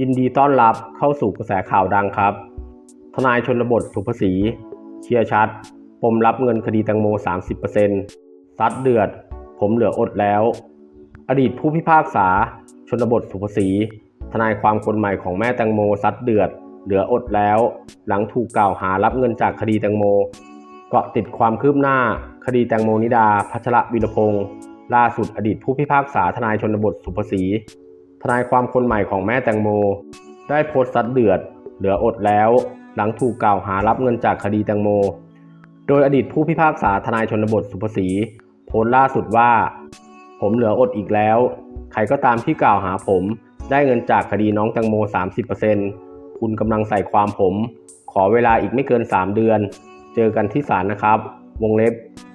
ยินดีต้อนรับเข้าสู่กระแสข่าวดังครับ ทนายชนบทสุภศรีเชียร์ชัด ปมรับเงินคดีแตงโม 30%ซัดเดือด ผมเหลืออดแล้ว อดีตผู้พิพากษา ชนบทสุภศรีทนายความคนใหม่ของแม่แตงโมซัดเดือด เหลืออดแล้ว หลังถูกกล่าวหารับเงินจากคดีแตงโม เกาะติดความคืบหน้า คดีแตงโมนิดา พัชระวิรพงศ์ล่าสุดอดีตผู้พิพากษาทนายชนบทสุภศรี นายความคนใหม่ของแม่แตงโม ได้โพสต์ซัดเดือด เหลืออดแล้ว หลังถูกกล่าวหารับเงินจากคดีแตงโม โดยอดีตผู้พิพากษาทนายชนบทสุภศรีโพสต์ล่าสุดว่า ผมเหลืออดอีกแล้ว ใครก็ตามที่กล่าวหาผม ได้เงินจากคดีน้องแตงโม 30%คุณกำลังใส่ความผม ขอเวลาอีกไม่เกิน 3 เดือน เจอกันที่ศาลนะครับ วงเล็บ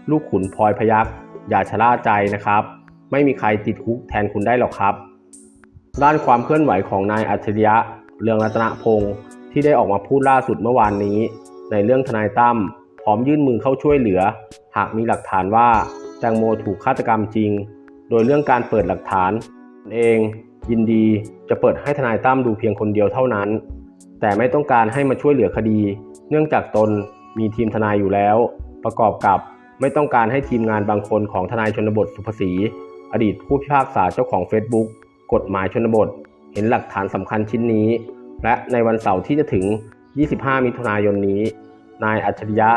ลูกขุนพลอยพยักอย่าชะล่าใจนะครับ ไม่มีใครติดคุกแทนคุณได้หรอกครับ ด้านความเคลื่อนไหวของนายอัจฉริยะ เรืองรัตนพงศ์ที่ได้ออกมาพูดล่าสุดเมื่อวานนี้ ในเรื่องทนายตั้มพร้อมยื่นมือเข้าช่วยเหลือ หากมีหลักฐานว่าแตงโมถูกฆาตกรรมจริง โดยเรื่องการเปิดหลักฐานตนเองยินดีจะเปิดให้ทนายตั้มดูเพียงคนเดียวเท่านั้น แต่ไม่ต้องการให้มาช่วยเหลือคดี เนื่องจากตนมีทีมทนายอยู่แล้ว ประกอบกับไม่ต้องการให้ทีมงานบางคนของทนายชนบทสุภศรีอดีตผู้พิพากษาเจ้าของ Facebook กฎหมายชนบท เห็นหลักฐานสำคัญชิ้นนี้ และในวันเสาร์ที่จะถึง 25 มิถุนายนนี้ นายอัจฉริยะ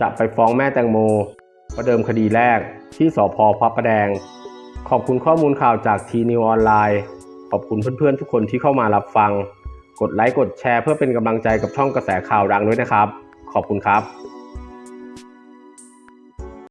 จะไปฟ้องแม่แตงโม ประเดิมคดีแรกที่สพพระประแดง ขอบคุณข้อมูลข่าวจากทีนิวออนไลน์ ขอบคุณเพื่อนๆทุกคนที่เข้ามารับฟัง กดไลค์กดแชร์เพื่อเป็นกำลังใจกับช่องกระแสข่าวดังด้วยนะครับ ขอบคุณครับ